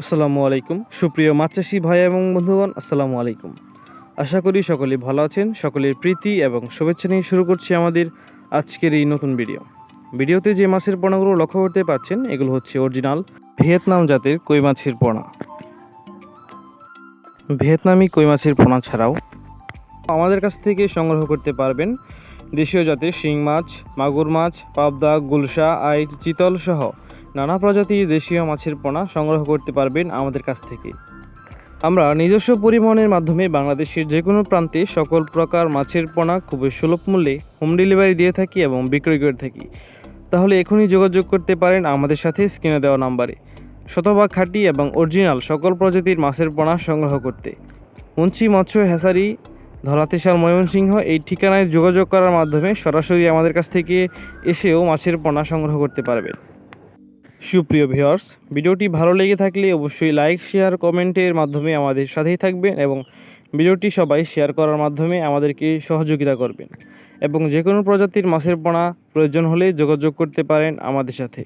আসসালামু আলাইকুম। সুপ্রিয় মাছ চাষি ভাই এবং বন্ধুগণ, আসসালামু আলাইকুম। আশা করি সকলেই ভালো আছেন, সকলের প্রীতি এবং শুভেচ্ছা নিয়ে শুরু করছি আমাদের আজকের এই নতুন ভিডিও। ভিডিওতে যে মাছের পোনাগুলো লক্ষ্য করতে পাচ্ছেন, এগুলো হচ্ছে অরিজিনাল ভিয়েতনাম জাতের কই মাছের পোনা। ভিয়েতনামি কই মাছের পোনা ছাড়াও আমাদের কাছ থেকে সংগ্রহ করতে পারবেন দেশীয় জাতের শিং মাছ, মাগুর মাছ, পাবদা, গুলশা, আইট, চিতল সহ নানা প্রজাতির দেশীয় মাছের পোনা সংগ্রহ করতে পারবেন আমাদের কাছ থেকে। আমরা নিজস্ব পরিবহনের মাধ্যমে বাংলাদেশের যে কোনো প্রান্তে সকল প্রকার মাছের পোনা খুবই সুলভ মূল্যে হোম ডেলিভারি দিয়ে থাকি এবং বিক্রয় করে থাকি। তাহলে এখনই যোগাযোগ করতে পারেন আমাদের সাথে স্ক্রিনে দেওয়া নাম্বারে। শতভাগ খাঁটি এবং অরিজিনাল সকল প্রজাতির মাছের পোনা সংগ্রহ করতে। মুন্সি মৎস্য হেসারি ধলাতেশাল ময়মনসিংহ এই ঠিকানায় যোগাযোগ করার মাধ্যমে সরাসরি আমাদের কাছ থেকে এসেও মাছের পোনা সংগ্রহ করতে পারবেন। সুপ্রিয় ভিউয়ার্স, ভিডিওটি ভালো লেগে থাকলে অবশ্যই লাইক, শেয়ার কমেন্টের মাধ্যমে আমাদের সাথেই থাকবেন এবং ভিডিওটি সবাই শেয়ার করার মাধ্যমে আমাদেরকে সহযোগিতা করবেন। এবং যে কোনো প্রজাতির মাছের পোনা প্রয়োজন হলে যোগাযোগ করতে পারেন আমাদের সাথে।